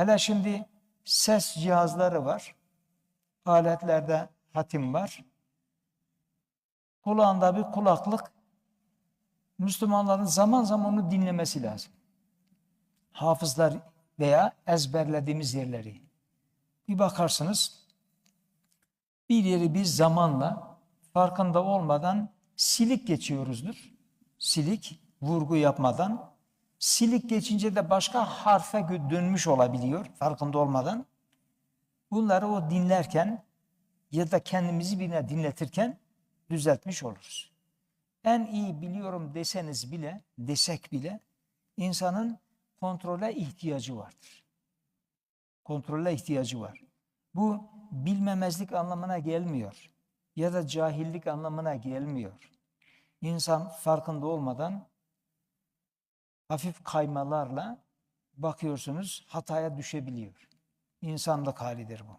Hele şimdi ses cihazları var. Aletlerde hatim var. Kulağında bir kulaklık. Müslümanların zaman zaman onu dinlemesi lazım. Hafızlar veya ezberlediğimiz yerleri. Bir bakarsınız bir yeri biz zamanla farkında olmadan silik geçiyoruzdur. Silik vurgu yapmadan. Silik geçince de başka harfe dönmüş olabiliyor farkında olmadan. Bunları o dinlerken ya da kendimizi birine dinletirken düzeltmiş oluruz. En iyi biliyorum deseniz bile, desek bile insanın kontrole ihtiyacı vardır. Kontrole ihtiyacı var. Bu bilmemezlik anlamına gelmiyor ya da cahillik anlamına gelmiyor. İnsan farkında olmadan hafif kaymalarla bakıyorsunuz hataya düşebiliyor. İnsanlık halidir bu.